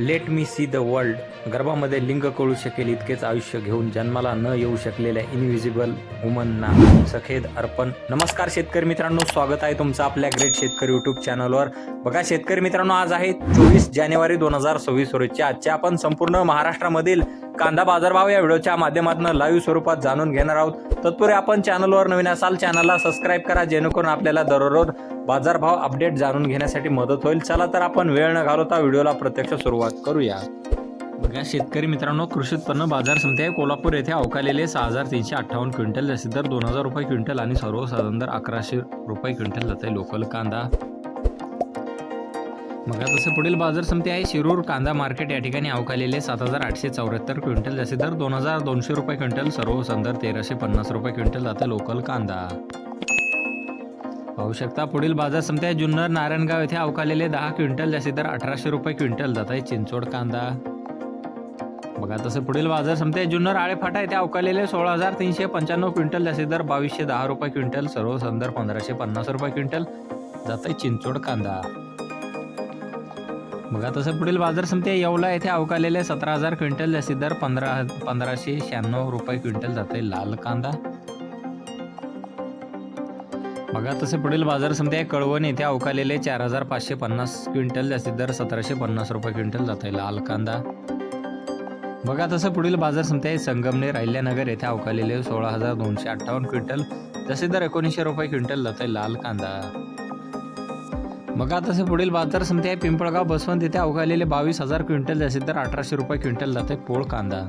Let me see the world गर्भामध्ये लिंग कळू शकेल इतकेच आयुष्य घेऊन जन्माला न येऊ शकलेल्या इनव्हिजिबल वुमनना सखेद अर्पण. नमस्कार शेतकरी मित्रांनो स्वागत आहे तुमचं आपल्या ग्रेट शेतकरी युट्यूब चॅनलवर बघा शेतकरी मित्रांनो आज आहे चोवीस जानेवारी दोन हजार सव्वीस रोजच्या आजच्या आपण संपूर्ण महाराष्ट्रामधील कांदा बाजारभाव या व्हिडिओच्या माध्यमातून लाईव्ह स्वरूपात जाणून घेणार आहोत. तत्पूर्वी आपण चॅनलवर नवीन असाल चॅनलला सबस्क्राईब करा जेणेकरून आपल्याला दररोज बाजारभाव अपडेट जाणून घेण्यासाठी मदत होईल. चला तर आपण वेळ न घालवता व्हिडिओला प्रत्यक्ष सुरुवात करूया. बघा शेतकरी मित्रांनो कृषी उत्पन्न बाजार समिती आहे. कोल्हापूर येथे अवकालेले सहा हजार तीनशे अठ्ठावन्न क्विंटल जास्तीत दर दोन हजार रुपये क्विंटल आणि सर्वसाधारण दर अकराशे रुपये क्विंटल जात आहे. लोकल कांदा मग तसं पुढील बाजार समिती आहे. शिरूर कांदा मार्केट या ठिकाणी अवकालेले सात हजार आठशे चौऱ्याहत्तर क्विंटल जसे दर दोन हजार दोनशे रुपये क्विंटल सर्व संदर तेराशे पन्नास रुपये क्विंटल जातं लोकल कांदा. पाहू शकता पुढील बाजार समिती आहे जुन्नर नारायणगाव येथे अवकालेले दहा क्विंटल जसे दर अठराशे रुपये क्विंटल जात आहे चिंचोड कांदा. बघा तसं पुढील बाजार समिती आहे जुन्नर आळेफाटा येथे अवकालेले सोळा हजार तीनशे पंच्याण्णव क्विंटल जसे दर बावीसशे दहा रुपये क्विंटल सर्व संदर पंधराशे पन्नास रुपये क्विंटल जात आहे चिंचोड कांदा. बघा तसं पुढील बाजार समिती येवला येथे अवकालेले सतरा हजार क्विंटल जास्तीत दर पंधरा पंधराशे शहाण्णव रुपये क्विंटल जाते आहे लाल कांदा. बघा तसे पुढील बाजार समिती आहे. कळवण येथे अवकालेले चार हजार पाचशे पन्नास क्विंटल जास्तीत दर सतराशे पन्नास रुपये क्विंटल जात आहे लाल कांदा. बघा तसं पुढील बाजार समिती आहे. संगमनेर अहिल्यानगर येथे अवकालेले सोळा हजार दोनशे अठ्ठावन्न क्विंटल जास्तीत दर एकोणीसशे रुपये क्विंटल जात आहे लाल कांदा. बघा तसे पुढील बाजार समिती आहे पिंपळगाव बसवंत येथे अवघालेले बावीस हजार क्विंटल जास्तीत तर अठराशे रुपये क्विंटल जाते पोळ कांदा.